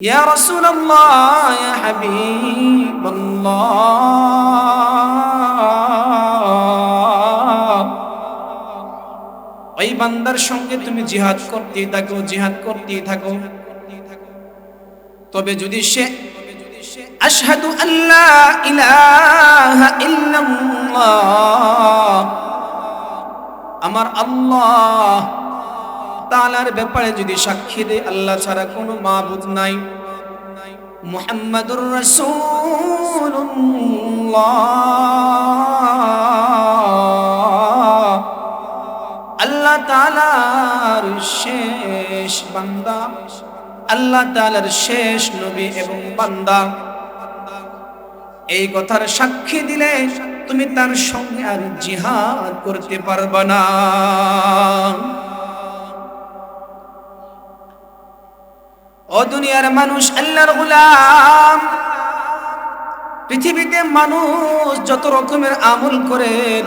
يا رسول الله يا حبيب الله ওই বান্দার সঙ্গে তুমি জিহাদ করতেই থাকো জিহাদ করতেই থাকো তবে যদি সে আশহাদু আল্লাহ ইলাহা ইল্লাল্লাহ আমার আল্লাহ তালার ব্যাপারে যদি সাক্ষী দেয়, আল্লাহ ছাড়া কোনো মাবুদ নাই। মুহাম্মাদুর রাসূলুল্লাহ। আল্লাহ তালার শেষ বান্দা। আল্লাহ তালার শেষ নবী এবং বান্দা। এই কথার সাক্ষী দিলে তুমি তার সঙ্গে আর জিহাদ করতে পারবা না। ও দুনিয়ার মানুষ, আল্লাহর গোলাম। পৃথিবীতে মানুষ যত রকমের আমল করেন,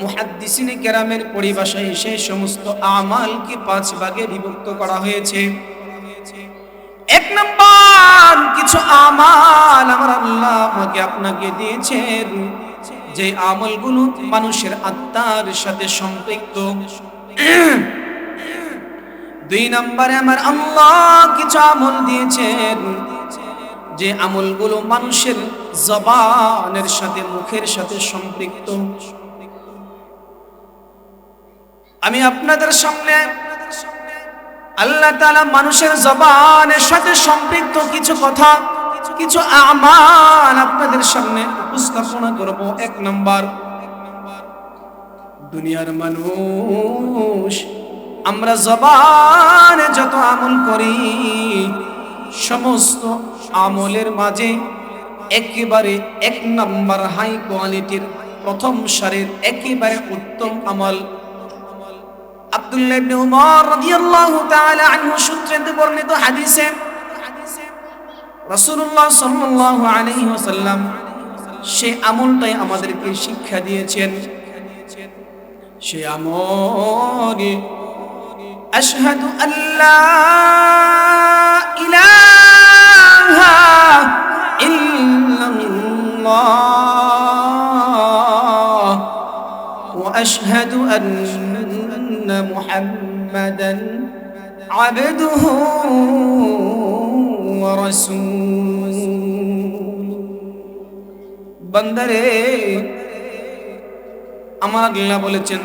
মুহাদ্দিসিনে কেরামের পরিভাষায় সেই সমস্ত আমালকে পাঁচ ভাগে বিভক্ত করা হয়েছে। এক নম্বর, কিছু আমাল আমার আল্লাহ আমাকে আপনাকে দিয়েছেন, যে আমলগুলো মানুষের আত্মার সাথে সম্পৃক্ত। দুই নম্বরে আমার আল্লাহ কিছু আমল দিয়েছেন, যে আমলগুলো মানুষের জবানের সাথে, মুখের সাথে সম্পৃক্ত। আমি আপনাদের সামনে আল্লাহ তালা মানুষের জবানের সাথে সম্পৃক্ত কিছু কথা, কিছু আমাল আপনাদের সামনে উপস্থাপনা করব। এক নম্বর, দুনিয়ার মানুষ আমরা জবানে যত আমল করি, সমস্ত আমলের মাঝে একেবারে এক নম্বর হাই কোয়ালিটির প্রথম সারের একেবারে উত্তম আমল। আব্দুল্লাহ ইবনে উমর রাদিয়াল্লাহু তাআলা আনহু সূত্রে বর্ণিত হাদিসে রাসূলুল্লাহ সাল্লাল্লাহু আলাইহি ওয়াসাল্লাম সে আমলটাই আমাদেরকে শিক্ষা দিয়েছেন। সে আমল আশহাদু আল্লা ইলাহা ইল্লাল্লাহ واشهد ان محمدا عبده ورسوله বন্দরে আমার আল্লাহ বলেছেন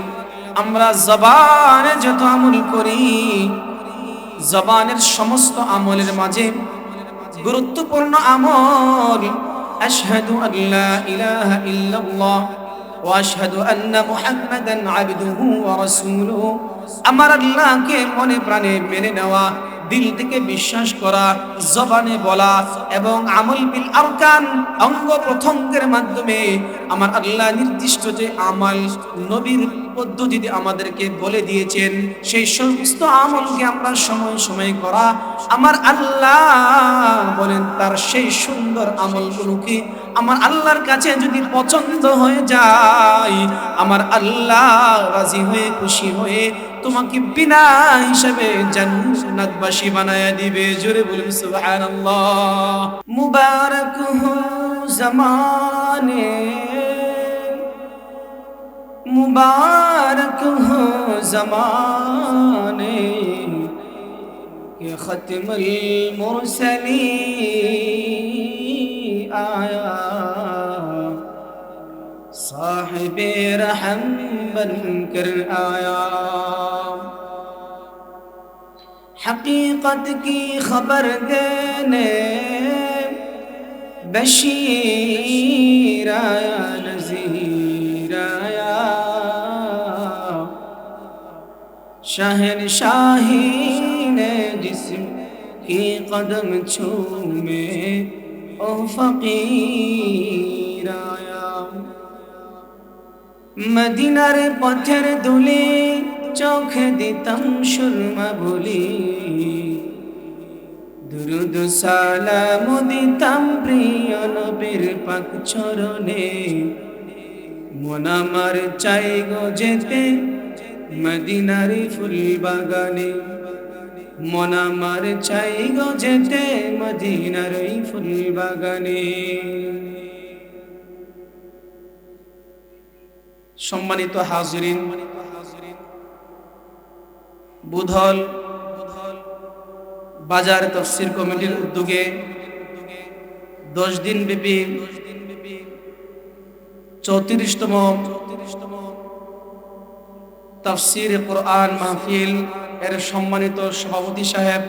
আমরা জবানে যত আমল করি, জবানের সমস্ত আমলের মাঝে গুরুত্বপূর্ণ আমল, আশহাদু আল্লাহ ইলাহা ইল্লাল্লাহ ওয়া আশহাদু আন্না মুহাম্মাদান আবদুহু ওয়া রাসূলুহু। আমার আল্লাহকে মনে প্রাণে মেনে নেওয়া দিল থেকে বিশ্বাস করা, জবানে বলা এবং আমল বিল আরকান অঙ্গ প্রত্যঙ্গের মাধ্যমে আমার আল্লাহ নির্দিষ্ট যে আমল নবীর পদ্ধতিতে আমাদেরকে বলে দিয়েছেন, সেই সমস্ত আমলকে আমরা সময় সময় করা। আমার আল্লাহ বলেন, তার সেই সুন্দর আমলগুলোকে আমার আল্লাহর কাছে যদি পছন্দ হয়ে যায়, আমার আল্লাহ রাজি হয়ে খুশি হয়ে তোমাকে বিনা হিসাবে میں جنم نق بشی بنایا دِی بیل سب آر مبارک ہو زمانے کہ ختم المرسلی آیا صاحب رحم بن کر آیا حقیقت کی خبر دینے بشیر آیا نذیر آیا شہن شاہی نے جسم کی قدم چھومے أو فقیر آیا মদিনার পথের দুলি চোখে দিতাম সুরমা বলি। দুরুদ সালাম দিতাম প্রিয় নবীর পাক চরণে। মন আমার চাই গো যেতে মদিনার ফুল বাগানে মন আমার চাই গো যেতে মদিনার ফুল বাগানে সম্মানিত হাজরিন, বুধল বাজার তফসির কমিটির উদ্যোগে দশ দিন ব্যাপী চৌত্রিশতম তফসির কোরআন মাহফিল এর সম্মানিত সভাপতি সাহেব,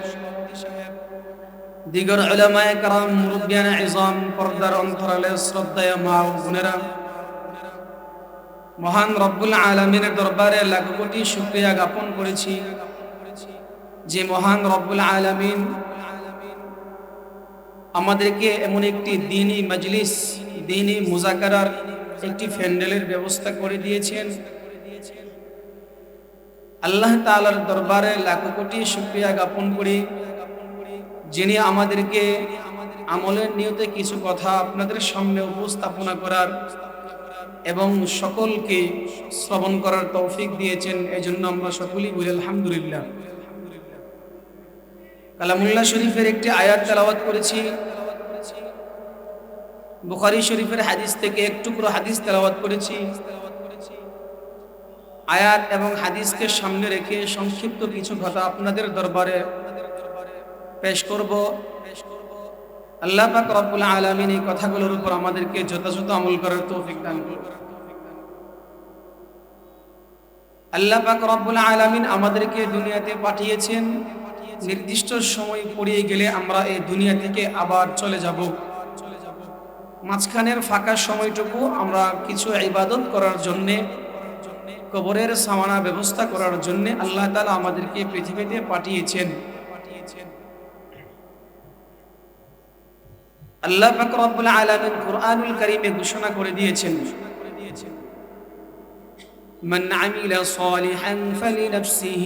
দিগর উলামায়ে কারাম মুরব্বিয়ান ইজাম পর্দার অন্তরালে শ্রদ্ধায় মা বোনেরা মহান রব্বুল আলমিনের দরবারে লাখ কোটি শুক্রিয়া জ্ঞাপন করেছি যে মহান রব্বুল আলমিন আমাদেরকে এমন একটি দিনই মজলিস, দিনী মুজাকারার একটি ফ্যান্ডেলের ব্যবস্থা করে দিয়েছেন। আল্লাহ তালার দরবারে লাখ কোটি শুক্রিয়া জ্ঞাপন করি, যিনি আমাদেরকে আমলের নিয়তে কিছু কথা আপনাদের সামনে উপস্থাপনা করার এবং সকলকে শ্রবণ করার তৌফিক দিয়েছেন। এই জন্য আমরা সকলেই বলি, আলহামদুলিল্লাহ। কালামুল্লাহ শরীফের একটি আয়াত তেলাওয়াত করেছি। বুখারি শরীফের হাদিস থেকে এক টুকরো হাদিস তেলাওয়াত করেছি। আয়াত এবং হাদিসকে সামনে রেখে সংক্ষিপ্ত কিছু কথা আপনাদের দরবারে পেশ করব। আল্লাহ পাক রব্বুল আলামিন এই কথাগুলোর উপর আমাদেরকে যথাযথ আমল করার তৌফিক দান করুন। আল্লাহ পাক রব্বুল আলামিন আমাদেরকে দুনিয়াতে পাঠিয়েছেন। নির্দিষ্ট সময় পড়িয়ে গেলে আমরা এই দুনিয়া থেকে আবার চলে যাব। মাঝখানের ফাঁকা সময়টুকু আমরা কিছু ইবাদত করার জন্যে, কবরের সামানা ব্যবস্থা করার জন্য আল্লাহ তালা আমাদেরকে পৃথিবীতে পাঠিয়েছেন। আল্লাহ পাক রব্বুল আলামিন কুরআনুল কারীমে ঘোষণা করে দিয়েছেন من عمل صالحا فلنفسه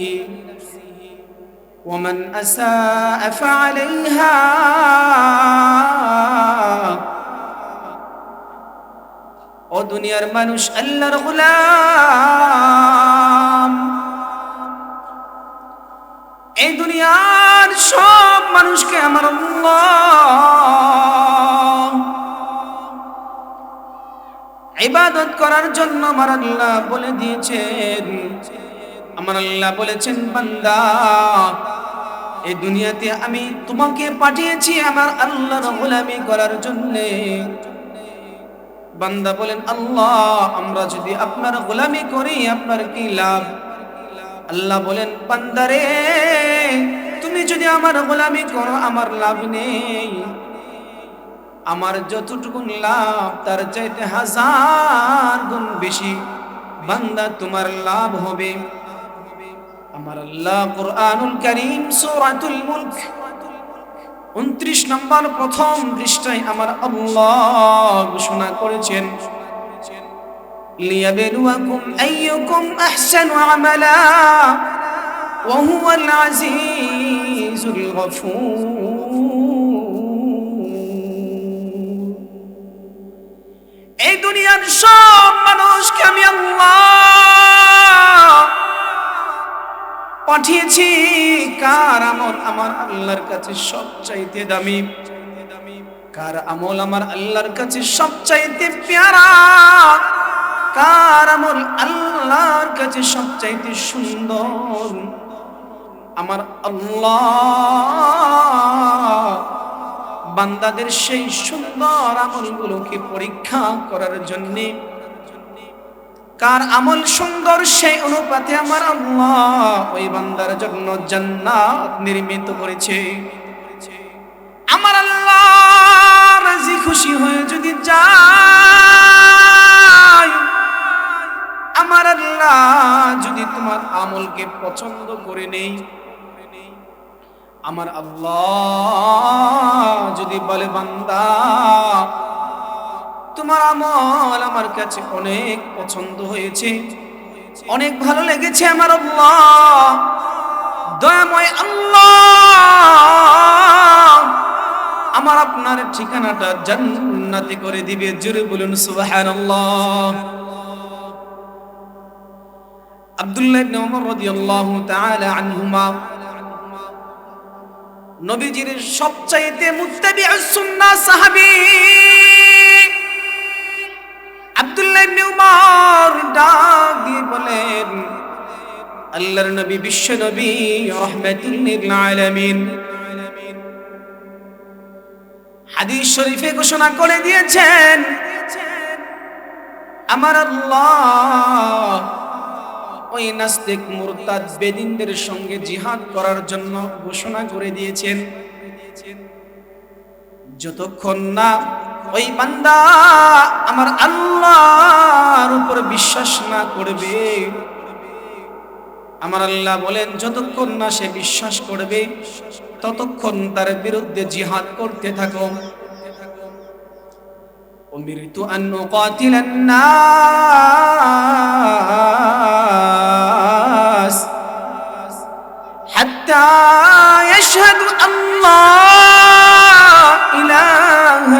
ومن أساء فعليها ও দুনিয়ার মানুষ আল্লাহর গোলাম এই দুনিয়ার সব মানুষকে আমার ইবাদত করার জন্য আমার আল্লাহ বলে দিয়েছেন। আমার আল্লাহ বলেছেন, বান্দা এই দুনিয়াতে আমি তোমাকে পাঠিয়েছি আমার আল্লাহর গোলামি করার জন্য। বান্দা বলেন, আল্লাহ, আমরা যদি আপনার গোলামি করি, আপনার কি লাভ? আল্লাহ বলেন বান্দারে তুমি যদি আমার গোলামি করো, আমার লাভ নেই। আমার যতটুকু লাভ, তার চাইতে হাজার গুণ বেশি বান্দা তোমার লাভ হবে। আমার আল্লাহ কোরআনুল করিম, সূরাতুল মুলক, উনত্রিশ নম্বর প্রথম পৃষ্ঠায় আমার আল্লাহ ঘোষণা করেছেন, লিয়াবলুয়াকুম আইয়ুকুম আহসানু আমালা ওয়া হুয়াল আজিজুল গফুর। দুনিয়ার সব মানুষকে আমি আল্লাহ পাঠিয়েছি। কার আমল আমার আল্লাহর কাছে সবচাইতে দামি? কার আমল আমার আল্লাহর কাছে সবচাইতে পেয়ারা? কার আমল আল্লাহর কাছে সবচাইতে সুন্দর? আমার আল্লাহ বান্দাদের সেই সুন্দর আমলগুলোকে পরীক্ষা করার জন্যে? কার আমল সুন্দর, সেই অনুপাতে আমার আল্লাহ ওই বান্দার জন্য জান্নাত নির্মিত করেছে। আমার আল্লাহ রাজি খুশি হয়ে যদি যায়, আমার আল্লাহ যদি তোমার আমলকে পছন্দ করে নেই আমার আল্লাহ যদি বলে, বান্দা, তোমার আমল আমার কাছে অনেক পছন্দ হয়েছে, অনেক ভালো লেগেছে আমার আল্লাহ। দয়াময় আল্লাহ। আমার আপনার ঠিকানাটা জান্নাতি করে দিবে, জোরে বলুন, সুবহানাল্লাহ। আব্দুল্লাহ ইবনে ওমর রাদিয়াল্লাহু তাআলা আনহুমা নবীজির সবচাইতে মুত্তাবি সুন্নাহ সাহাবী। আব্দুল্লাহ ইবনে উমর ডাক দিয়ে বলেন, আল্লাহর নবী বিশ্ব নবী রহমাতুল লিল আলামিন। হাদিস শরীফে ঘোষণা করে দিয়েছেন, আমার আল্লাহ ওই নাস্তিক মুরতাদ বেদিনদের সঙ্গে জিহাদ করার জন্য ঘোষণা করে দিয়েছেন যতক্ষণ না ওই বান্দা আমার আল্লাহর উপর বিশ্বাস না করবে আমার আল্লাহ বলেন যতক্ষণ না সে বিশ্বাস করবে ততক্ষণ তার বিরুদ্ধে জিহাদ করতে থাকো أمرت أن أقاتل الناس حتى يشهدوا أن لا إله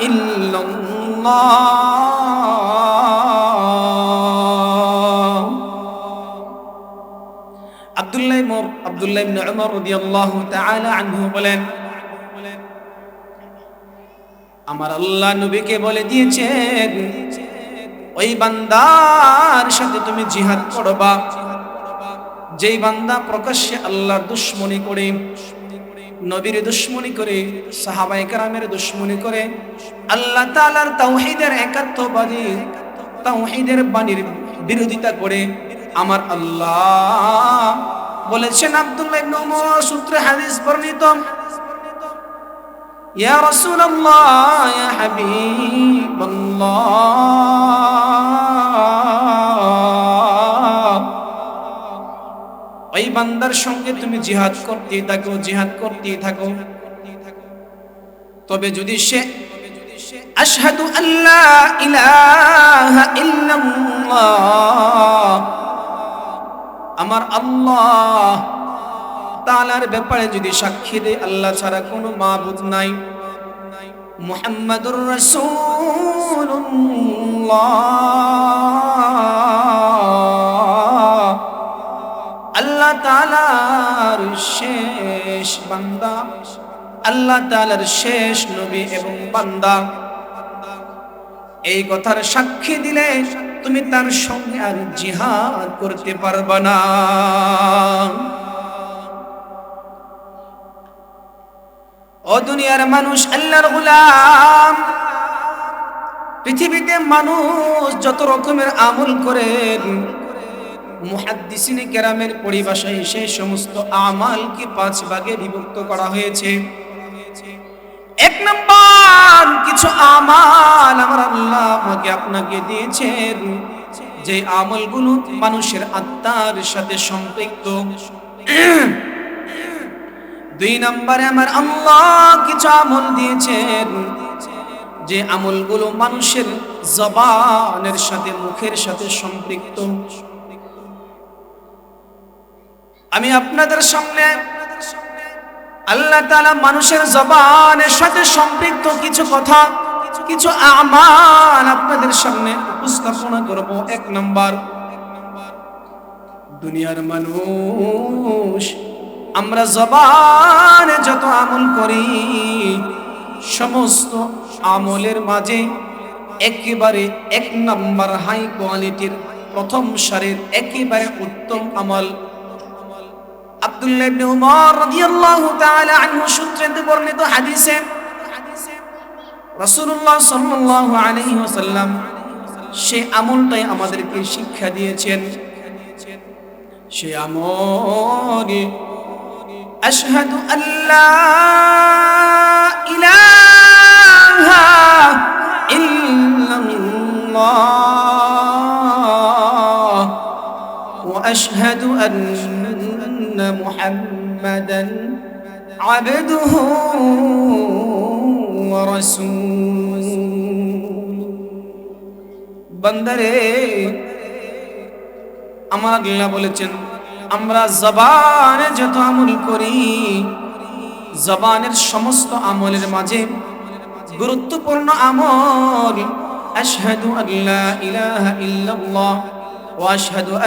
إلا الله عبد الله بن عبد الله بن عمر رضي الله تعالى عنه বলেন আমার আল্লাহ নবীকে বলে দিয়েছেন ওই বান্দার সাথে তুমি জিহাদ করবা যেই বান্দা প্রকাশ্যে আল্লাহ দুশ্মনী করে, নবীর দুশ্মনী করে সাহাবাই কারামের দুশ্মনী করে, আল্লাহ তালার তাওহিদের একাত্মবাদী, তাওহিদের বাণীর বিরোধিতা করে, আমার আল্লাহ বলেছেন আব্দুল্লাহ ইবনে সূত্রে হাদিস বর্ণিত, ইয়া রাসূলুল্লাহ, ইয়া হাবিবাল্লাহ বান্দার সঙ্গে তুমি জিহাদ করতে থাকো, জিহাদ করতে থাকো। তবে যদি সে আশহাদু আল্লাহ ইলাহা ইল্লাল্লাহ, আমার আল্লাহ তালার ব্যাপারে যদি সাক্ষী দেয়, আল্লাহ ছাড়া কোনো মাবুদ নাই। মুহাম্মাদুর রাসূলুল্লাহ। তালার শেষ বান্দা। আল্লাহ তালার শেষ নবী এবং বান্দা। এই কথার সাক্ষী দিলে তুমি তার সঙ্গে আর জিহাদ করতে পারবা না। ও দুনিয়ার মানুষ, আল্লাহর গুলাম, পৃথিবীতে মানুষ যত রকমের আমল করেন মুহাদ্দিসিনে কেরামের পরিভাষায় সেই সমস্ত আমালকে পাঁচ ভাগে বিভক্ত করা হয়েছে। এক নম্বর, কিছু আমাল আমার আল্লাহ আমাকে আপনাকে দিয়েছেন। যে আমলগুলো মানুষের আত্মার সাথে সম্পৃক্ত। দুই নম্বরে, আমার আল্লাহ কিছু আমল দিয়েছেন। যে আমলগুলো মানুষের জবানের সাথে, মুখের সাথে সম্পৃক্ত। আমি আপনাদের সামনে আল্লাহ তালা মানুষের জবানের সাথে সম্পৃক্ত কিছু কথা, কিছু আমান আপনাদের সামনে উপস্থাপনা করব। এক নম্বর, দুনিয়ার মানুষ, আমরা জবানে যত আমল করি, সমস্ত আমলের মাঝে একেবারে এক নাম্বার হাই কোয়ালিটির প্রথম সারের একেবারে উত্তম আমল আব্দুল্লাহ ইবনে উমর রাদিয়াল্লাহু তাআলা আনহু সূত্রে বর্ণিত হাদিসে, রাসূলুল্লাহ আমাদেরকে শিক্ষা দিয়েছেন। সেই আমল, আশহাদু আল্লা ইলাহা أن محمدا عبده ورسوله বন্দরে আমার আল্লাহ বলেছেন আমরা জবানে যত আমল করি জবানের সমস্ত আমলের মাঝে গুরুত্বপূর্ণ আমল আশহাদু আল্লা ইলাহা ইল্লাল্লাহ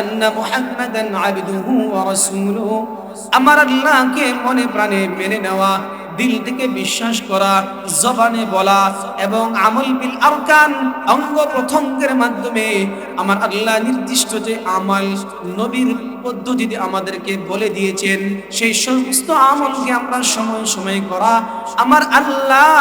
আন্না মুহাম্মাদান আবদুহু ওয়া রাসূলুহু আমার আল্লাহকে মনে প্রাণে মেনে নেওয়া, দিল থেকে বিশ্বাস করা, জবানে বলা এবং আমল বিল আরকান অঙ্গ প্রত্যঙ্গের মাধ্যমে আমার আল্লাহ নির্দিষ্ট যে আমাল নবীর পদ্ধতিতে আমাদেরকে বলে দিয়েছেন, সেই সমস্ত আমলকে আমরা সময় সময় করা। আমার আল্লাহ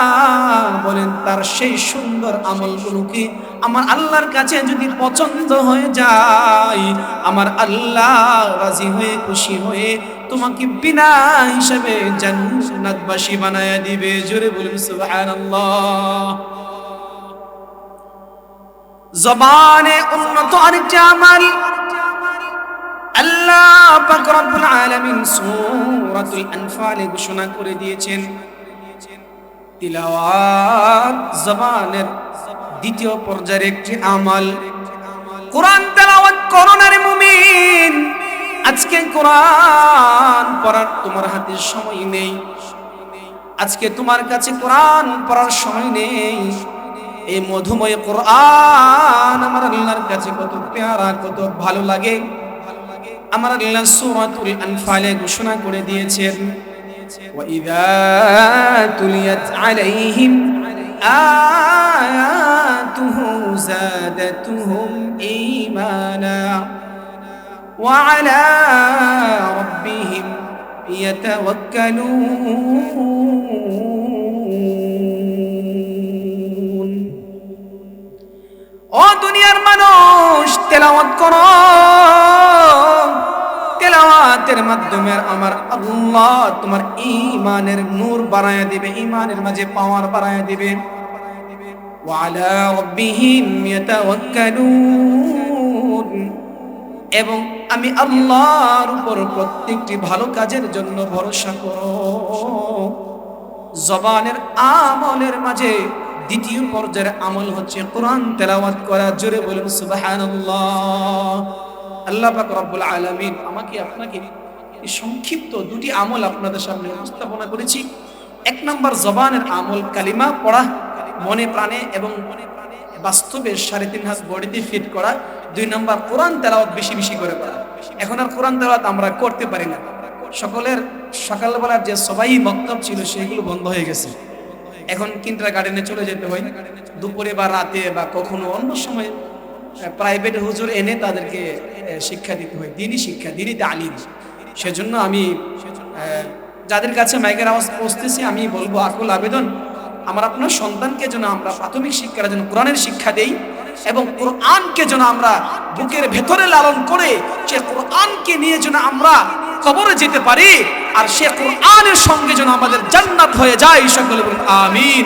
বলেন, তার সেই সুন্দর আমলগুলোকে আমার আল্লাহর কাছে যদি পছন্দ হয়ে যায়, আমার আল্লাহ রাজি হয়ে খুশি হয়ে তোমাকে বিনা হিসাবে জান্নাতবাসী বানায়া দিবে। জোরে বলুন, সুবহানাল্লাহ। জবানে উন্নত আরেকটি আমাল। আল্লাহ পাক রব্বুল আলামিন সূরাতুল আনফালে ঘোষণা করে দিয়েছেন। তিলাওয়াত জবানের দ্বিতীয় পর্যায়ের একটি আমল। কোরআন তেলাওয়াত করোনার মুমিন। আজকে কোরআন পড়ার তোমার হাতে সময় নেই। আজকে তোমার কাছে কোরআন পড়ার সময় নেই। এই মধুময় কোরআন আমার আল্লাহর কাছে কত পেয়ারা, কত ভালো লাগে। আমার আল্লাহ সূরাতুল আনফালে ঘোষণা করে দিয়েছেন, ওয়া ইযা তুলিয়াত আলাইহিম آياته زادتهم إيمانا وعلى ربهم يتوكلون ও দুনিয়ার মানুষ তেলাওয়াত করো তেলাওয়াতের মাধ্যমে আমার আল্লাহ তোমার ঈমানের নূর বাড়ায় দিবে, ঈমানের মাঝে পাওয়ার বাড়ায় দিবে। এবং আমি আল্লাহর উপর প্রত্যেকটি ভালো কাজের জন্য ভরসা করো। জবানের আমলের মাঝে দ্বিতীয় পর্যায়ের আমল হচ্ছে কোরআন তেলাওয়াত করা, জোরে বলুন সুবহানাল্লাহ। আল্লাহ পাক রব্বুল আলামিন আমাকে, আপনাকে সংক্ষিপ্ত দুটি আমল আপনাদের সামনে উপস্থাপনা করেছি। এক নম্বর জবানের আমল কালিমা পড়া, মনে প্রাণে এবং বাস্তবে সাড়ে তিন হাত বডিতে ফিট করা। দুই নম্বর কোরআন তেলাওয়াত বেশি বেশি করে করা এখন আর কোরআন তেলাওয়াত আমরা করতে পারি না। সকলের সকালবেলার যে সবাই বক্তব্য ছিল সেগুলো বন্ধ হয়ে গেছে। এখন কিন্টার গার্ডেনে চলে যেতে হয়। দুপুরে বা রাতে বা কখনো অন্য সময় প্রাইভেট হুজুর এনে তাদেরকে শিক্ষা দিতে হয়, দিনই শিক্ষা, দিনই তালিম। সেজন্য আমি যাদের কাছে মাইকের আওয়াজ পৌঁছতেছি আমি বলব, আকুল আবেদন, আমার আপনার সন্তানকে যেন আমরা প্রাথমিক শিক্ষার যেন কোরআনের শিক্ষা দেই এবং কোরআনকে যেন আমরা বুকের ভেতরে লালন করে সে কোরআনকে নিয়ে যেন আমরা কবরে যেতে পারি, আর সে কোরআনের সঙ্গে যেন আমাদের জান্নাত হয়ে যায়, সকলে বলুন, আমিন।